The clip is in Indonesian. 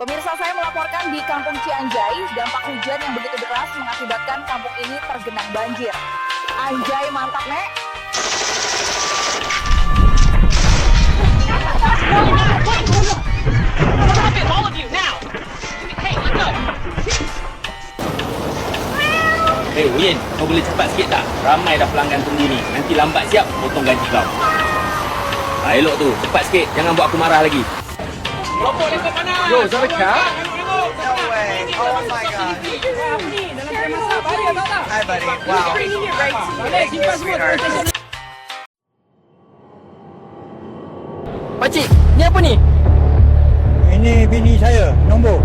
Pemirsa saya melaporkan di Kampung Cianjai, dampak hujan yang begitu deras mengakibatkan kampung ini tergenang banjir. Anjay mantap, Nek. Hey, Win, kau boleh cepat sikit tak? Ramai dah pelanggan tunggu ni. Nanti lambat siap, potong gaji kau. Ha, elok tu. Cepat sikit. Jangan buat aku marah lagi. Yo, is that a cat? No way. Oh my God. Hi, buddy. Wow. Pakcik, ni apa ni? Ini bini saya, nombor.